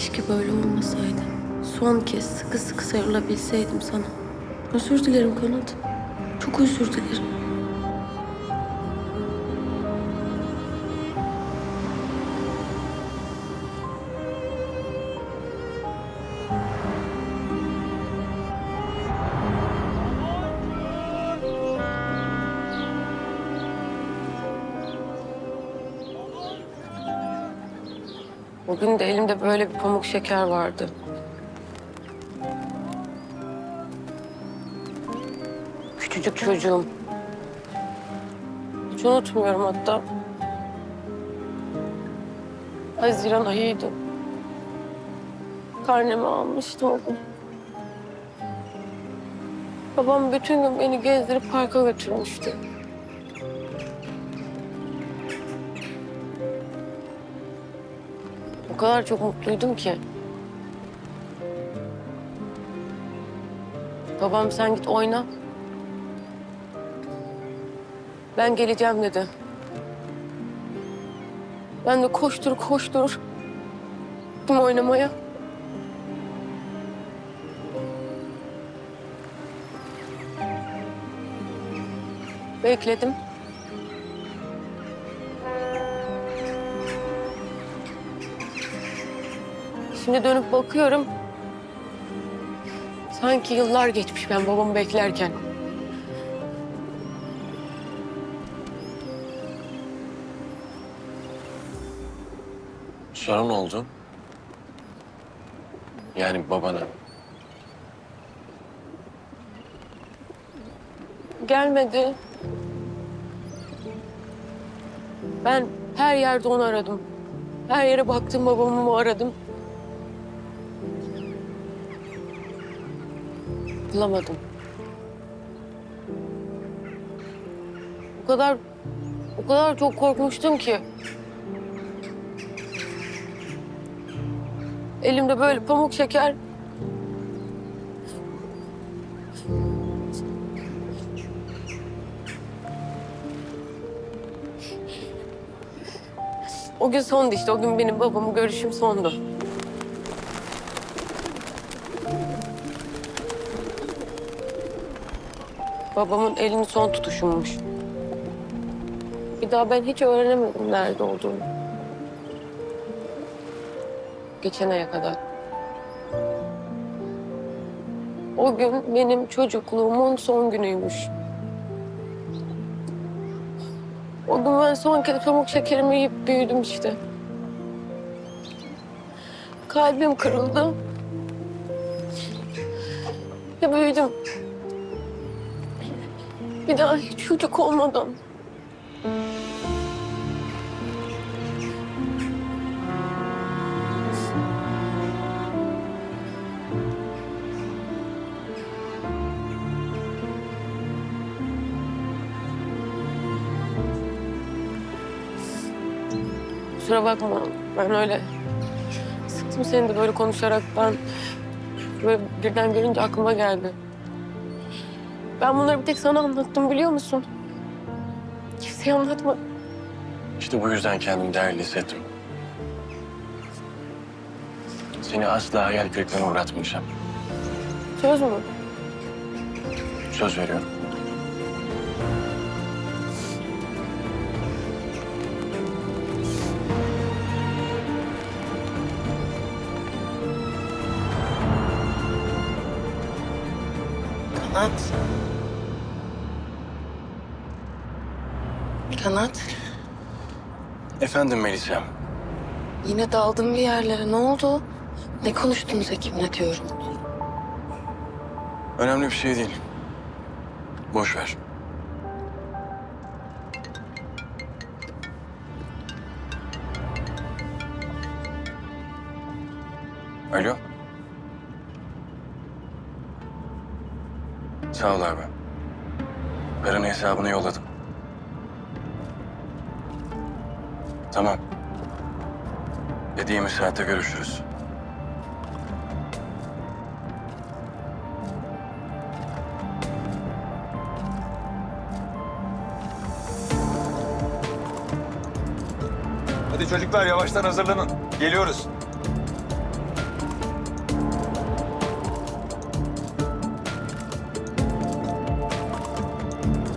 Keşke böyle olmasaydı. Son kez sıkı sıkı sarılabilseydim sana. Özür dilerim Kanat. Çok özür dilerim. Bugün de elimde böyle bir pamuk şeker vardı. Küçücük çocuğum. Hiç unutmuyorum hatta. Haziran ayıydı. Karnemi almıştım o gün. Babam bütün gün beni gezdirip parka götürmüştü. Kadar çok mutluydum ki. Babam sen git oyna. Ben geleceğim dedi. Ben de koştur koştur. Gittim oynamaya. Bekledim. Şimdi dönüp bakıyorum. Sanki yıllar geçmiş ben babamı beklerken. Sonra ne oldu? Yani babana. Gelmedi. Ben her yerde onu aradım. Her yere baktım babamı aradım. Bulamadım. O kadar o kadar çok korkmuştum ki. Elimde böyle pamuk şeker. O gün sondu işte. O gün benim babamı görüşüm sondu. Babamın elini son tutuşummuş. Bir daha ben hiç öğrenemedim nerede olduğunu. Geçen aya kadar. O gün benim çocukluğumun son günüymüş. O gün ben son kez pamuk şekerimi yiyip büyüdüm işte. Kalbim kırıldı. Ve büyüdüm. Bir daha hiç çocuk olmadan. Kusura bakma. Ben öyle sıktım seni de böyle konuşarak ben böyle birden görünce aklıma geldi. Ben bunları bir tek sana anlattım biliyor musun? Kimseye anlatmadım. İşte bu yüzden kendimi değerli hissettim. Seni asla hayal kırıklığına uğratmayacağım. Söz mü? Söz veriyorum. Kanat. Kanat. Efendim Melisa. Yine daldım bir yerlere. Ne oldu? Ne konuştunuz Ekim'le diyorum. Önemli bir şey değil. Boş ver. Alo. Sağ ol abi. Paranın hesabını yolladım. Tamam. Dediğimiz saatte görüşürüz. Hadi çocuklar yavaştan hazırlanın. Geliyoruz.